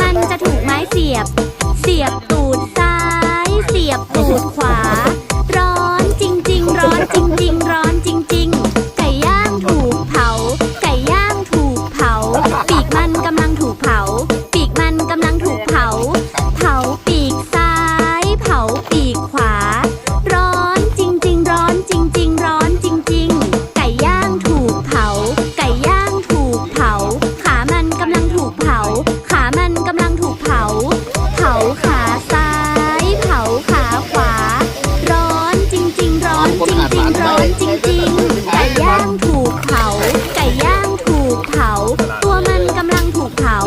มันจะถูกไม้เสียบ เสียบตูดซ้าย เสียบตูดขวา ร้อนจริง ๆ ร้อนจริง ๆ ร้อนจริง ๆ ไก่ย่างถูกเผา ไก่ย่างถูกเผา ปีกมันกำ ตัวมันกำลังถูกเผา